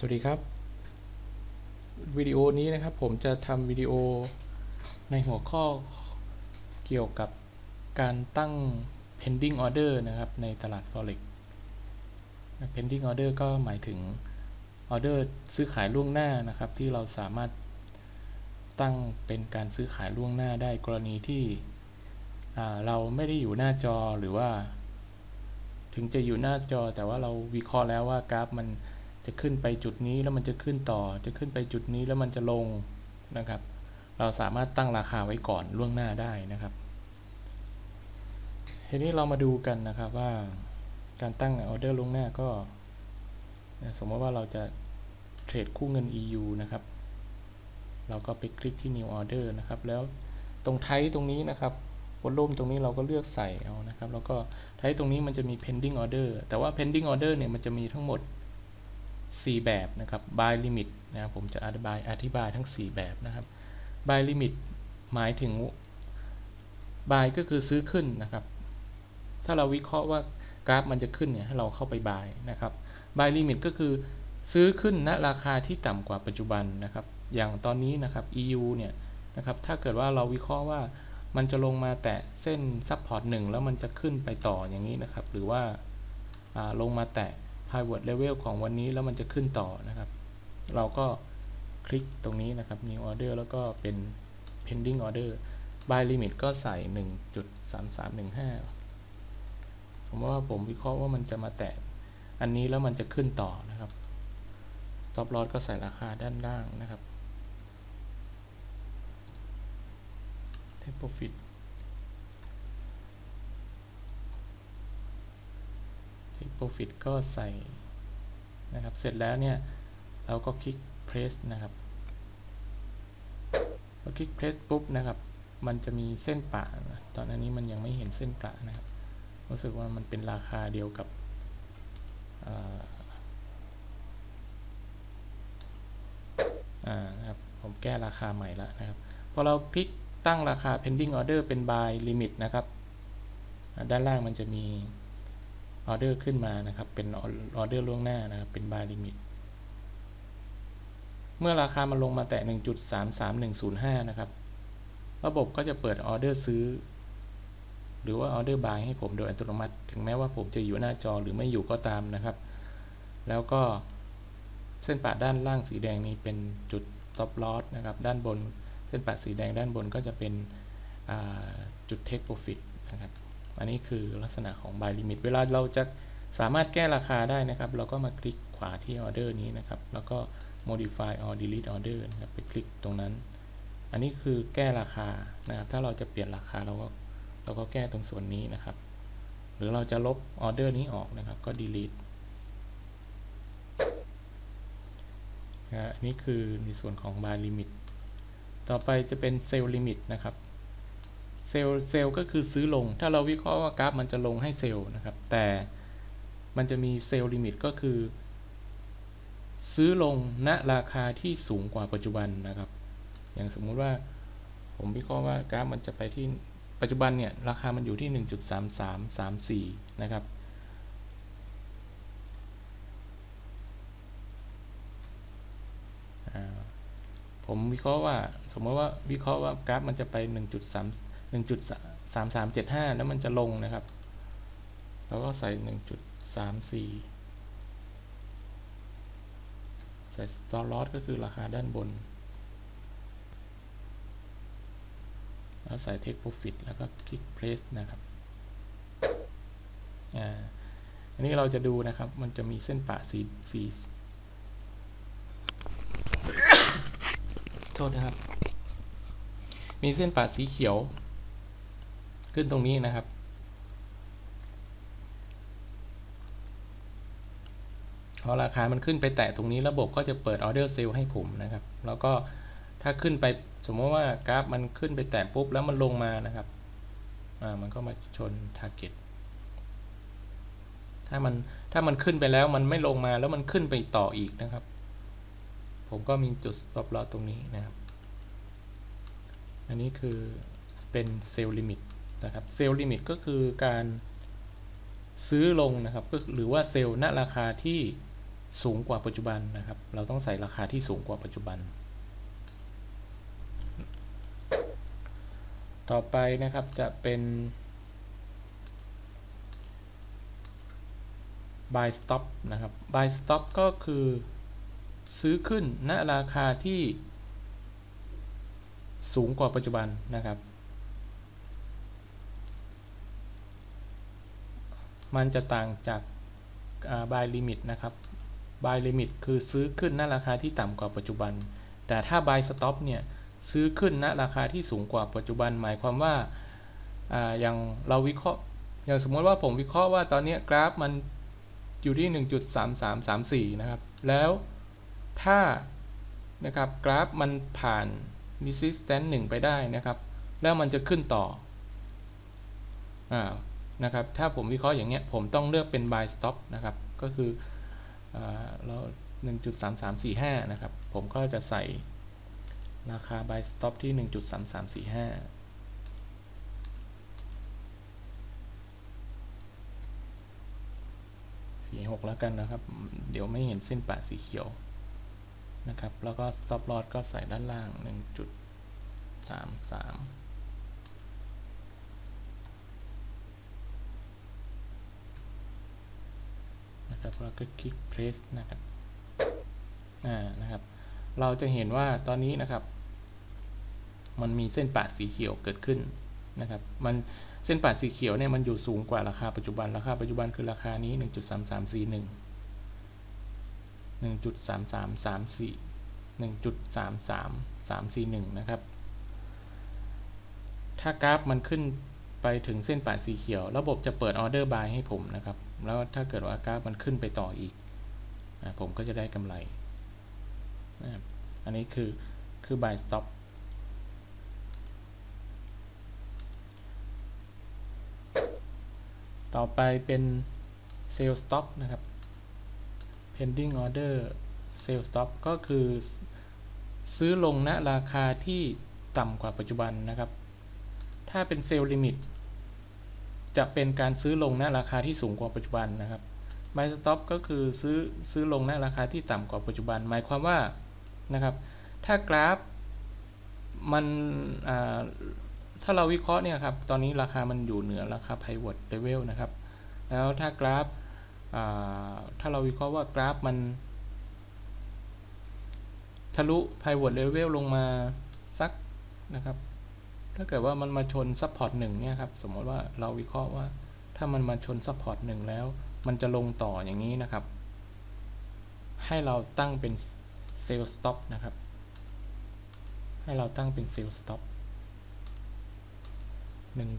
สวัสดีครับ วิดีโอนี้นะครับผมจะทำวิดีโอในหัวข้อเกี่ยวกับการตั้ง pending order นะครับในตลาด forex pending order ก็หมายถึงออเดอร์ซื้อขายล่วงหน้านะครับ ที่เราสามารถตั้งเป็นการซื้อขายล่วงหน้าได้กรณีที่เราไม่ได้อยู่หน้าจอหรือว่า ถึงจะอยู่หน้าจอแต่ว่าเราวิเคราะห์แล้วว่ากราฟมัน จะขึ้นไปจุดนี้แล้วมันจะขึ้นต่อ จะขึ้นไปจุดนี้แล้วมันจะลงนะครับ เราสามารถตั้งราคาไว้ก่อนล่วงหน้าได้นะครับ ทีนี้เรามาดูกันนะครับว่าการตั้งออเดอร์ล่วงหน้าก็ สมมติว่าเราจะเทรดคู่เงิน EU นะครับ เราก็ไปคลิกที่ new order นะครับ แล้วตรงไทตรงนี้นะครับวอลลุ่มตรงนี้เราก็เลือกใส่เอานะครับ แล้วก็ไทตรงนี้มันจะมี pending order แต่ว่า pending order เนี่ยมันจะมีทั้งหมด 4 แบบนะครับ buy limit นะครับผมจะอธิบายอธิบายทั้ง 4 แบบนะครับ buy limit หมายถึง buy ก็คือซื้อขึ้นนะครับ ถ้าเราวิเคราะห์ว่ากราฟมันจะขึ้นเนี่ยให้เราเข้าไป buy นะครับ buy limit ก็คือซื้อขึ้นณราคาที่ต่ำกว่าปัจจุบันนะครับ อย่างตอนนี้นะครับ EU เนี่ยนะครับ ถ้าเกิดว่าเราวิเคราะห์ว่ามันจะลงมาแตะเส้น support 1แล้วมันจะขึ้นไปต่ออย่างนี้นะครับ หรือว่าอ่าลงมาแตะ pivot level ของวันนี้แล้วมันจะขึ้นต่อนะครับ เราก็คลิกตรงนี้นะครับ new order แล้วก็เป็น pending order buy limit ก็ใส่ 1.3315 ผมว่าผมวิเคราะห์ว่ามันจะมาแตะอันนี้แล้วมันจะขึ้นต่อนะครับ stop loss ก็ใส่ราคาด้านล่างนะครับ take profit profit ก็ใส่นะครับ เสร็จแล้วเนี่ย เราก็คลิก press นะครับพอคลิก press ปุ๊บนะครับ มันจะมีเส้นป่านะตอนนี้มันยังไม่เห็นเส้นป่านะครับ รู้สึกว่ามันเป็นราคาเดียวกับอ่านะครับผมแก้ราคาใหม่แล้วนะครับ พอเราคลิกตั้งราคา pending order เป็น buy limit นะครับ ด้านล่างมันจะมี ออเดอร์ขึ้นมานะครับ เป็นออเดอร์ล่วงหน้านะครับเป็น buy limit เมื่อราคามันลงมาแตะ 1.33105 นะครับ ระบบก็จะเปิดออเดอร์ซื้อ หรือว่าออเดอร์บายให้ผมโดยอัตโนมัติ ถึงแม้ว่าผมจะอยู่หน้าจอหรือไม่อยู่ก็ตามนะครับ แล้วก็เส้นปะด้านล่างสีแดงนี้เป็นจุด stop loss นะครับ ด้านบน เส้นปะสีแดงด้านบนก็จะเป็นจุด take profit นะครับ อันนี้คือลักษณะของ buy limit เวลาเราจะสามารถแก้ราคาได้นะครับ เราก็มาคลิกขวาที่ออเดอร์นี้นะครับ แล้วก็ modify or delete order นะครับไปคลิกตรงนั้น อันนี้คือแก้ราคานะครับ ถ้าเราจะเปลี่ยนราคาเราก็เราก็แก้ตรงส่วนนี้นะครับ หรือเราจะลบออเดอร์นี้ออกนะครับ ก็ delete นะอันนี้คือในส่วนของ buy limit ต่อไปจะเป็น sell limit นะครับ เซลล์เซลล์ก็คือซื้อลง ถ้าเราวิเคราะห์ว่ากราฟมันจะลงให้เซลล์นะครับ แต่มันจะมีเซลล์ลิมิตก็คือ ซื้อลงณราคาที่สูงกว่าปัจจุบันนะครับ อย่างสมมุติว่าผมวิเคราะห์ว่ากราฟมันจะไปที่ปัจจุบันเนี่ย ราคามันอยู่ที่ 1.3334 นะครับ ผมวิเคราะห์ว่า สมมติว่าวิเคราะห์ว่ากราฟมันจะไป 1.3 1.3375 แล้วมันจะลงนะครับ แล้วก็ใส่ 1.34 ใส่ stop loss ก็คือราคาด้านบน แล้วใส่ take profit แล้วก็คลิก place นะครับอ่าอันนี้เราจะดูนะครับ มันจะมีเส้นปะสีสีโทษนะครับ มีเส้นปะสีเขียว ขึ้นตรงนี้นะครับ พอราคามันขึ้นไปแตะตรงนี้ระบบก็จะเปิดออเดอร์เซลให้ผมนะครับ แล้วก็ถ้าขึ้นไปสมมติว่ากราฟมันขึ้นไปแตะปุ๊บแล้วมันลงมานะครับอ่ามันก็มาชน target ถ้ามันถ้ามันขึ้นไปแล้วมันไม่ลงมาแล้วมันขึ้นไปต่ออีกนะครับ ผมก็มีจุด stop loss ตรงนี้นะครับ อันนี้คือเป็นเซลล์ลิมิต นะครับเซลล์ลิมิตก็คือการซื้อลงนะครับก็หรือว่าเซลล์ณราคาที่สูงกว่าปัจจุบันนะครับ เราต้องใส่ราคาที่สูงกว่าปัจจุบัน ต่อไปนะครับจะเป็น buy stop นะครับ buy stop ก็คือซื้อขึ้นณราคาที่สูงกว่าปัจจุบันนะครับ มันจะต่างจาก buy limit นะครับ buy limit คือซื้อขึ้นณราคาที่ต่ำกว่าปัจจุบัน แต่ถ้า buy stop เนี่ยซื้อขึ้นณราคาที่สูงกว่าปัจจุบัน หมายความว่าอย่างเราวิเคราะห์ อย่างสมมติว่าผมวิเคราะห์ว่าตอนนี้กราฟมันอยู่ที่ 1.3334 นะครับ แล้วถ้านะครับกราฟมันผ่าน resistance 1 ไปได้นะครับ แล้วมันจะขึ้นต่ออ่า นะครับ ถ้าผมวิเคราะห์อย่างเงี้ย ผมต้องเลือกเป็น buy stop นะครับ ก็คืออ่าเรา1.3345 นะครับ ผมก็จะใส่ราคา buy stop ที่ 1.3345สีหกแล้วกันนะครับ เดี๋ยวไม่เห็นเส้นปะสีเขียวนะครับ แล้วก็ stop loss ก็ใส่ด้านล่าง 1.33 นะครับแล้วก็คลิก press นะครับอ่านะครับ เราจะเห็นว่าตอนนี้นะครับ มันมีเส้นปะสีเขียวเกิดขึ้นนะครับ มันเส้นปะสีเขียวเนี่ยมันอยู่สูงกว่าราคาปัจจุบันราคาปัจจุบันคือราคานี้ 1.3341 1.3334 1.33341 นะครับ ถ้ากราฟมันขึ้น ไปถึงเส้นปะสีเขียว ระบบจะเปิดออเดอร์บายให้ผมนะครับ แล้วถ้าเกิดว่ากราฟมันขึ้นไปต่ออีกผมก็จะได้กำไร อันนี้คือคือ buy stop ต่อไปเป็น sell stop นะครับ pending order sell stop ก็คือซื้อลงณราคาที่ต่ำกว่าปัจจุบันนะครับ ถ้าเป็น sell limit จะเป็นการซื้อลงณราคาที่สูงกว่าปัจจุบันนะครับ buy stop ก็คือซื้อซื้อลงณราคาที่ต่ำกว่าปัจจุบัน หมายความว่านะครับ ถ้ากราฟมันถ้าเราวิเคราะห์เนี่ยครับ ตอนนี้ราคามันอยู่เหนือราคา pivot level นะครับ แล้วถ้ากราฟถ้าเราวิเคราะห์ว่ากราฟมัน ทะลุ pivot level ลงมาสักนะครับ ถ้าเกิดว่ามันมาชน support หนึ่งเนี่ยครับ สมมติว่าเราวิเคราะห์ว่า ถ้ามันมาชน support หนึ่งแล้ว มันจะลงต่ออย่างนี้นะครับ ให้เราตั้งเป็น sell stop นะครับ ให้เราตั้งเป็น sell stop 1.3284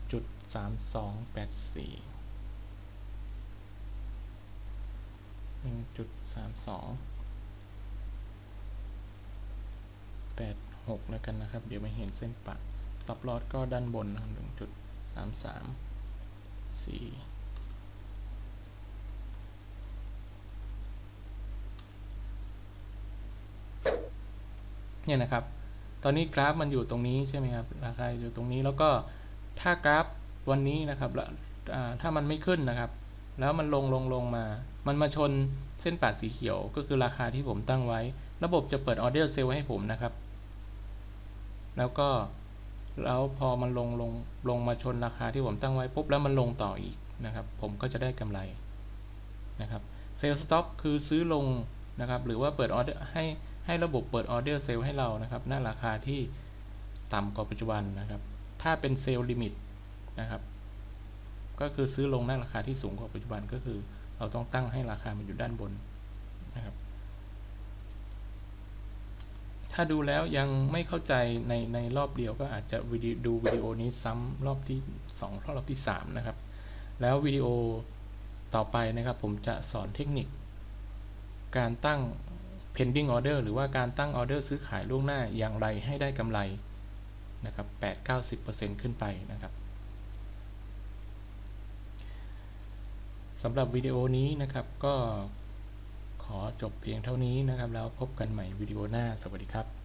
1.32 86แล้วกันนะครับ เดี๋ยวไม่เห็นเส้นปั ก stop loss ก็ด้านบนนะครับ1.33 4เนี่ยนะครับ ตอนนี้กราฟมันอยู่ตรงนี้ใช่ไหมครับ ราคาอยู่ตรงนี้แล้วก็ถ้ากราฟวันนี้นะครับถ้ามันไม่ขึ้นนะครับ แล้วมันลงลงลงมา มันมาชนเส้นปาดสีเขียว ก็คือราคาที่ผมตั้งไว้ ระบบจะเปิดออเดอร์เซลให้ผมนะครับ แล้วก็ แล้วพอมันลงลงลงมาชนราคาที่ผมตั้งไว้ปุ๊บแล้วมันลงต่ออีกนะครับ ผมก็จะได้กำไรนะครับเซลล์สต็อปคือซื้อลงนะครับ หรือว่าเปิดออเดอร์ให้ให้ระบบเปิดออเดอร์เซลล์ให้เรานะครับณราคาที่ต่ำกว่าปัจจุบันนะครับ ถ้าเป็นเซลล์ลิมิตนะครับ ก็คือซื้อลงณราคาที่สูงกว่าปัจจุบันก็คือ เราต้องตั้งให้ราคามันอยู่ด้านบนนะครับ ถ้าดูแล้วยังไม่เข้าใจในในรอบเดียวก็อาจจะวิดีดูวิดีโอนี้ซ้ำรอบที่2รอบที่ 3 นะครับ แล้ววิดีโอต่อไปนะครับ ผมจะสอนเทคนิค การตั้ง pending order หรือว่าการตั้งออเดอร์ซื้อขายล่วงหน้าอย่างไรให้ได้กำไรนะครับ8-90%ขึ้นไปนะครับสำหรับวิดีโอนี้นะครับก็ ขอจบเพียงเท่านี้นะครับ แล้วพบกันใหม่วิดีโอหน้า สวัสดีครับ